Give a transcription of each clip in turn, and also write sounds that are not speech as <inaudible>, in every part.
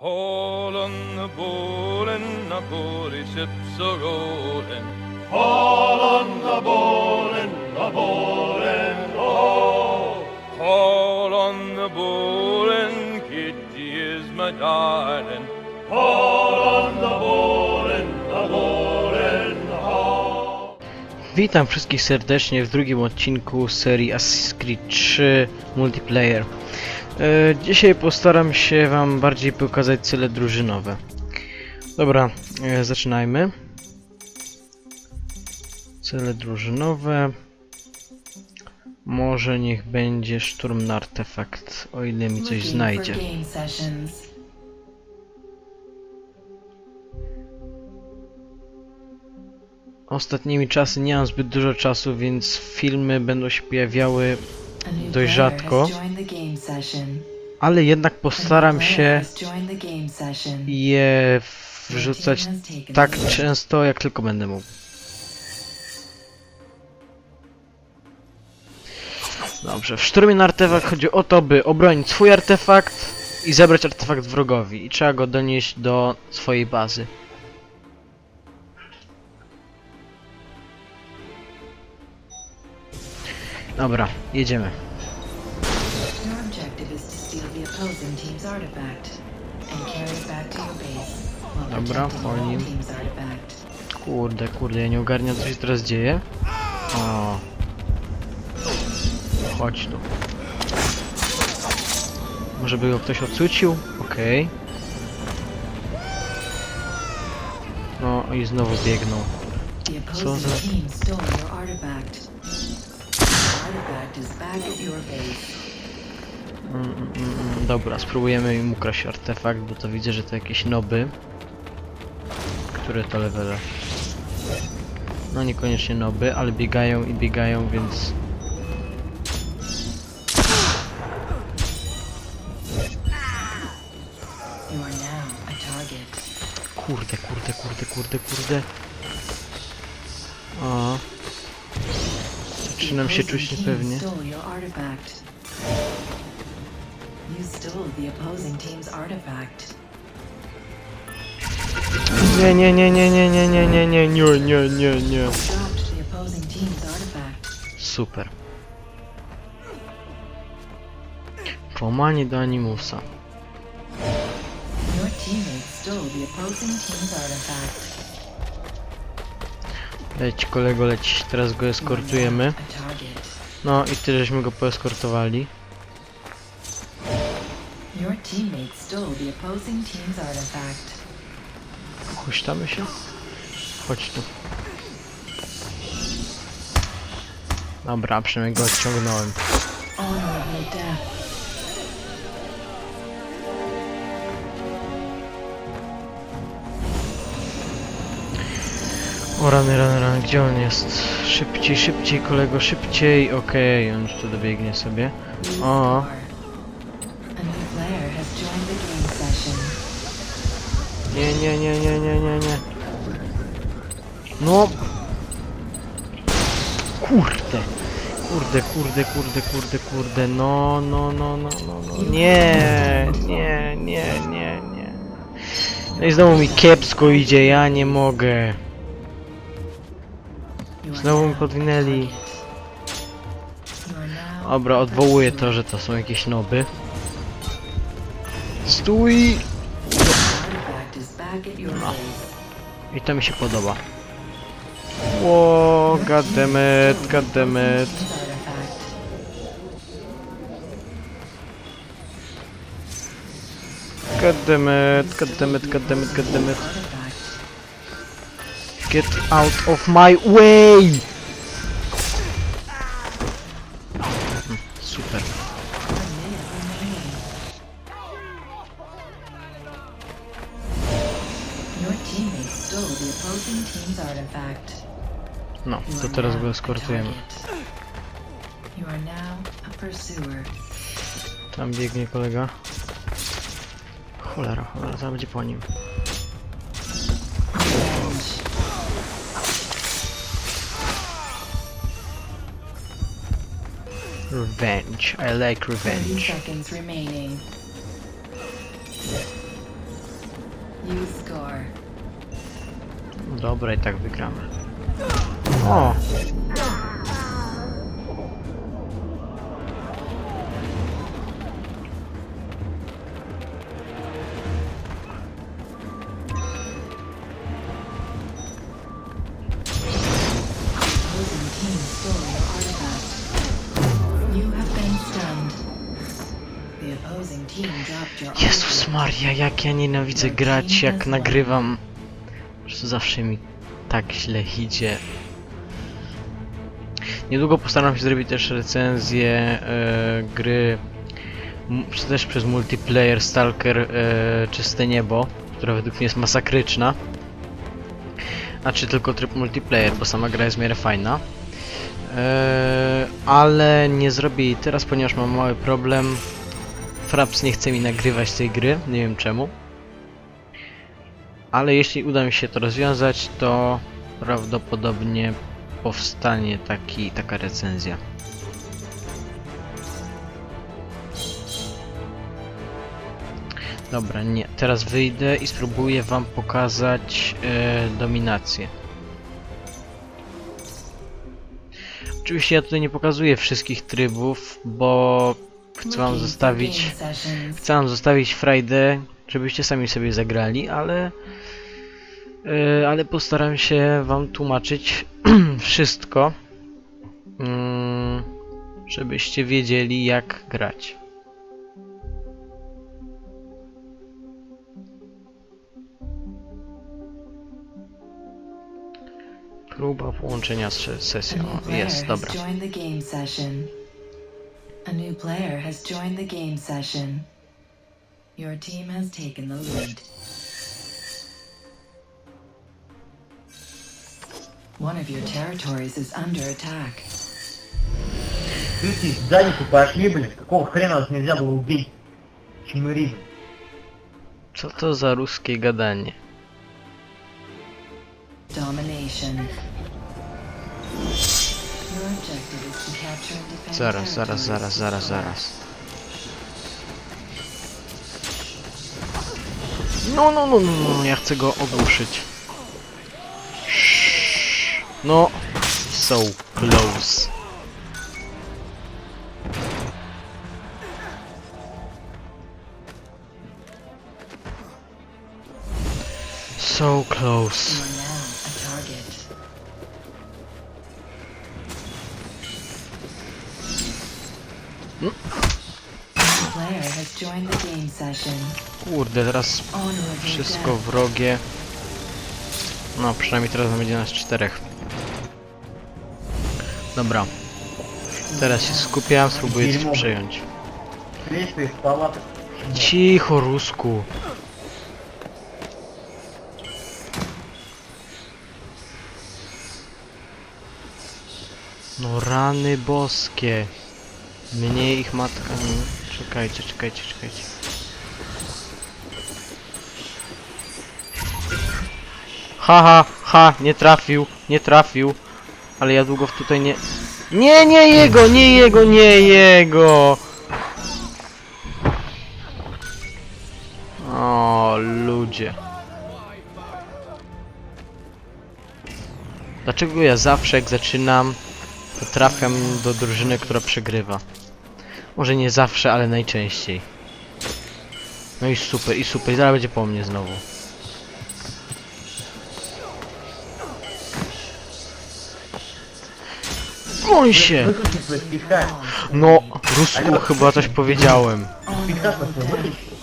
All on the and the bully ships are rolling. All on the and the all. All on the and Kitty is my darling. All on the and the and all. Witam wszystkich serdecznie w drugim odcinku serii Assassin's Creed 3 Multiplayer. E, dzisiaj postaram się Wam bardziej pokazać cele drużynowe. Dobra, e, zaczynajmy. Cele drużynowe. Może niech będzie szturm na artefakt, o ile mi coś znajdzie. Ostatnimi czasy nie mam zbyt dużo czasu, więc filmy będą się pojawiały, Dość rzadko. ale jednak postaram się je wrzucać tak często, jak tylko będę mógł. Dobrze, w szturmie na artefakt chodzi o to, by obronić swój artefakt i zebrać artefakt wrogowi. I trzeba go donieść do swojej bazy. Dobra, jedziemy. Your objective is to steal the opposing team's artifact and carry it back to your base while Dobra, protecting po your nim. own team's artifact. Kurde, kurde, ja nie ogarniam co się teraz dzieje. O. Chodź tu. Może by go ktoś ocucił? Okej. No i znowu biegnął. The Co opposing za- team stole your artifact. The artifact is back at your base. Mm, mm, mm, dobra, spróbujemy im ukraść artefakt, bo to widzę, że to jakieś noby. Które to levele? No niekoniecznie noby, ale biegają i biegają, więc... Kurde, kurde, kurde, kurde, kurde. O. Zaczynam się czuć niepewnie. Nie, nie, nie, nie, nie, nie, nie, nie, nie, nie, nie, nie, nie. Super. Włamanie do Animusa. Your teammates stole the opposing team's artifact. Leć kolego, leć. Teraz go eskortujemy. No i ty żeśmy go poeskortowali. Huśtamy się? Chodź tu. Dobra, przynajmniej go odciągnąłem. Honorable death. O rany, rany, rany, gdzie on jest? Szybciej, szybciej, kolego, szybciej. Okej, on już tu dobiegnie sobie. O. Nie, nie, nie, nie, nie, nie, nie. No. Kurde. Kurde, kurde, kurde, kurde, kurde. No, no, no, no, no, no. Nie, nie, nie, nie, nie. No i znowu mi kiepsko idzie, ja nie mogę. Znowu mi podwinęli. Dobra, odwołuję to, że to są jakieś noby. Stój! No. I to mi się podoba. Ło, goddammit, goddammit. Goddammit, goddammit, goddammit, goddammit. Get out of my way! Super. No, to teraz go eskortujemy. Tam biegnie kolega. Cholera, cholera, zaraz będzie po nim. Revenge. I like 30 revenge. seconds remaining. You score. Dobra, i tak wygramy. O! Opposing team stole Jezus. Maria, jak ja nienawidzę grać, jak nagrywam. Prostu zawsze mi tak źle idzie. Niedługo postaram się zrobić też recenzję e, gry m- też przez multiplayer Stalker e, Czyste Niebo, która według mnie jest masakryczna. A czy tylko tryb multiplayer, bo sama gra jest w miarę fajna. E, ale nie zrobię jej teraz, ponieważ mam mały problem. Fraps nie chce mi nagrywać tej gry, nie wiem czemu. Ale jeśli uda mi się to rozwiązać, to prawdopodobnie powstanie taki, taka recenzja. Dobra, nie. Teraz wyjdę i spróbuję wam pokazać e, dominację. Oczywiście ja tutaj nie pokazuję wszystkich trybów, bo chcę wam zostawić. Chcę wam zostawić Friday, żebyście sami sobie zagrali, ale e, ale postaram się wam tłumaczyć <clears throat> wszystko, mm, żebyście wiedzieli jak grać. Próba połączenia z sesją. Jest, dobra. player has joined the game session. Your team has taken the lead. One of your territories is under attack. Люди сзади пошли, блин, какого хрена вас нельзя было убить? Чмыризм. Co to za ruskie gadanie? Domination. Your objective Zaraz, zaraz, zaraz, zaraz, zaraz. No, no, no, no, no, ja chcę go ogłuszyć. No, so close. So close. Kurde, teraz wszystko wrogie. No, przynajmniej teraz będzie nas czterech. Dobra. Teraz się skupiam, spróbuję coś przejąć. Cicho, Rusku. No rany boskie. Mnie ich matka nie... Czekajcie, czekajcie, czekajcie. Haha, ha, nie trafił, nie trafił. Ale ja długo tutaj nie... Nie, nie jego, nie jego, nie jego! O, ludzie. Dlaczego ja zawsze jak zaczynam, to trafiam do drużyny, która przegrywa? Może nie zawsze, ale najczęściej. No i super, i super, i zaraz będzie po mnie znowu. Goń się! Выключи свой стиха. No, Rusku chyba coś powiedziałem. Стиха свой выключи.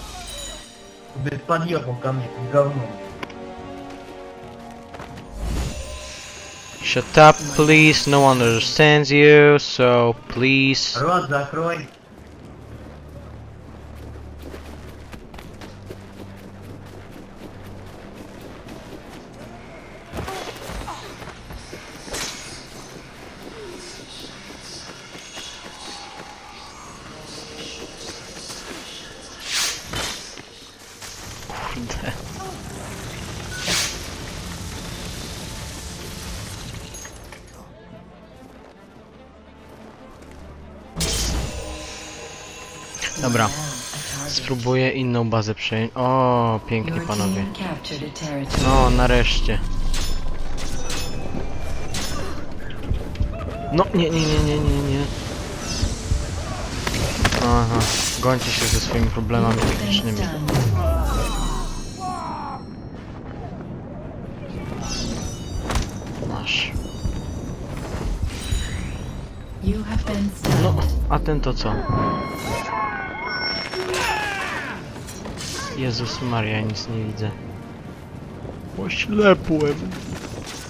Блин, подъехал ко мне, говно. Shut up, please. No one understands you, so please. Рот закрой. Kurde. Dobra. Spróbuję inną bazę przejąć. O, pięknie panowie. No, nareszcie. No, nie, nie, nie, nie, nie, nie. Aha, gońcie się ze swoimi problemami technicznymi. No, a ten to co? Jezus Maria, nic nie widzę. Oślepłem.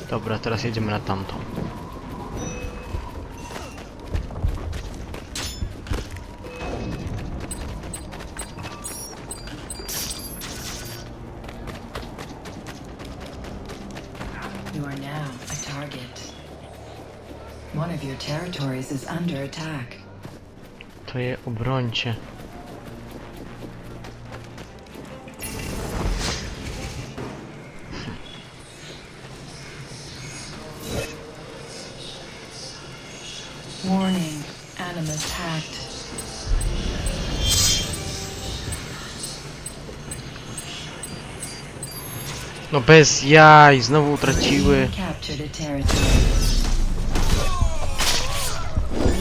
Dobra, teraz jedziemy na tamtą. Your territories is under attack. To je obrońcie. Warning, animus hacked. No bez jaj, znowu utraciły. Captured a territory.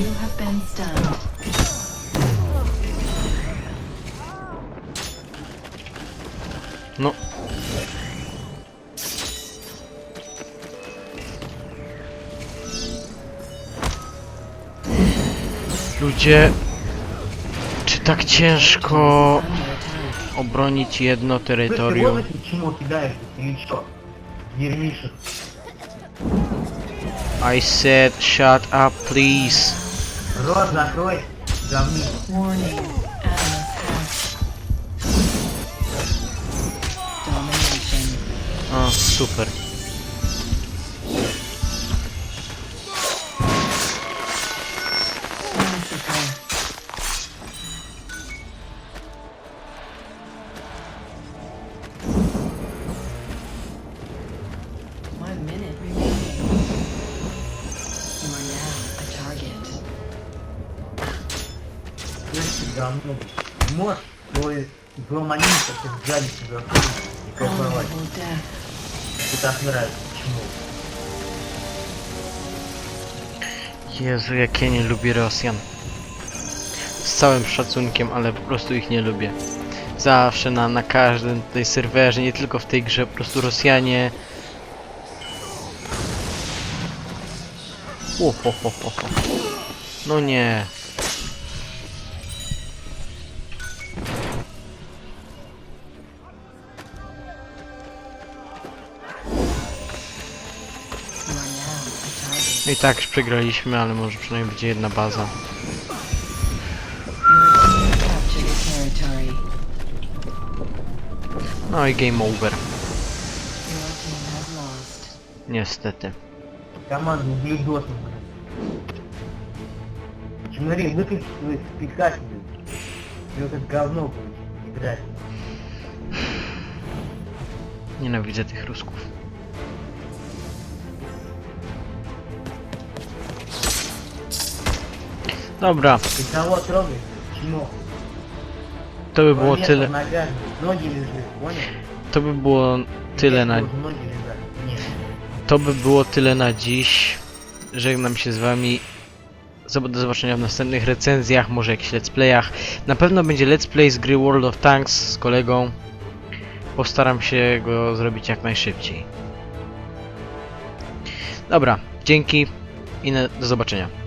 You have been stunned. No. Ludzie, czy tak ciężko Under attack. obronić jedno Ты terytorium? вот ты чему кидаешься, или что? Дерьмишек. I said shut up please. Рот закрой, говни. Warning, animus Слышь, ты говно. Можешь твой громонин как сзади тебя и кайфовать. Honorable death. Ты так нравится. Почему? Jezu, jak ja nie lubię Rosjan. Z całym szacunkiem, ale po prostu ich nie lubię. Zawsze na, na każdym tej serwerze, nie tylko w tej grze, po prostu Rosjanie... O, ho, ho, ho, ho. No nie. i tak już przegraliśmy, ale może przynajmniej będzie jedna baza. Your team captured a territory. No i game over. Your team has lost. Niestety. Команда угледосов, блин. Смотри, выключи свои спекатели. И вот это говно будет играть. Nienawidzę tych Rusków. Dobra, to by było tyle. To by było tyle na. To by było tyle na dziś. Żegnam się z wami. Do zobaczenia w następnych recenzjach, może jakichś let's playach. Na pewno będzie let's play z gry World of Tanks z kolegą. Postaram się go zrobić jak najszybciej. Dobra, dzięki i do zobaczenia.